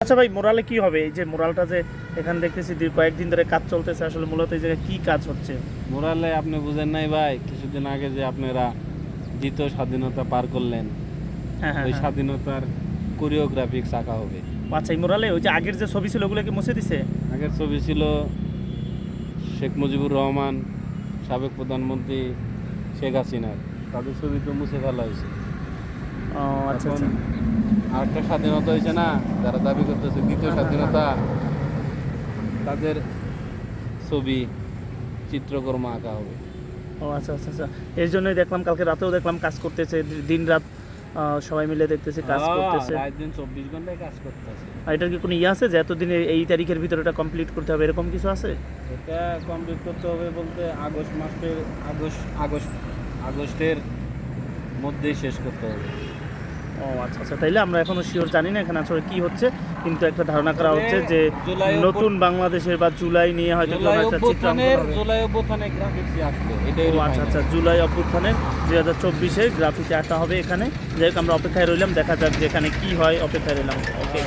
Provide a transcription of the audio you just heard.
আচ্ছা ভাই মোরালে কি হবে? এই যে মোরালটা যে এখানে দেখতেছি কয়েকদিন ধরে কাজ চলতেছে আসলে মূলত এই জায়গায় কি কাজ হচ্ছে? মোরালে আপনি বুঝেন নাই ভাই কিছুদিন আগে যে আপনারা দ্বিতীয় স্বাধীনতা পার করলেন হ্যাঁ হ্যাঁ ওই হ্যাঁ। স্বাধীনতার কোরিওগ্রাফিক্স আঁকা হবে। আচ্ছা এই মোরালে ওই যে আগের যে ছবি ছিল ওগুলো কি মুছে দিছে? আগের ছবি ছিল শেখ মুজিবুর রহমান সাবেক প্রধানমন্ত্রী শেখ হাসিনার। তাদের ছবি তো মুছে ফেলা হয়েছে। ও আচ্ছা। আরেকটা স্বাধীনতা হয়েছে না? যারা দাবি করতেছে দ্বিতীয় হ্যাঁ, হ্যাঁ, স্বাধীনতা তাদের ছবি চিত্রকর্ম আঁকা হবে। ও আচ্ছা আচ্ছা আচ্ছা। এর জন্যই দেখলাম কালকে রাতেও দেখলাম কাজ করতেছে দিন রাত সবাই মিলে দেখতেছে কাজ করতেছে। রাত দিন চব্বিশ ঘন্টায় কাজ করতেছে। আর এটার কি কোনো ইয়ে আছে যে এতদিন এই- এই তারিখের ভিতরে এটা কমপ্লিট করতে হবে? এরকম কিছু আছে? এটা কমপ্লিট করতে হবে বলতে আগস্ট মাসের আগস্ট আগস্ট আগস্টের মধ্যেই শেষ করতে হবে। ও আচ্ছা আচ্ছা। তাইলে আমরা এখনও শিওর জানি না এখানে আসলে কি হচ্ছে কিন্তু একটা ধারণা করা হচ্ছে যে নতুন বাংলাদেশের বা জুলাই নিয়ে হয়তো কোনো জুলাই একটা চিত্রাঙ্কন জুলাই অভ্যুত্থানের গ্রাফিক্সই আসবে এটাই আচ্ছা আচ্ছা। জুলাই অভ্যুত্থানের দুই হাজার চব্বিশের গ্রাফিক্সে আসা হবে এখানে। যাই হোক আমরা অপেক্ষায় রইলাম দেখা যাক যে এখানে কি হয় অপেক্ষায় রইলাম। ওকে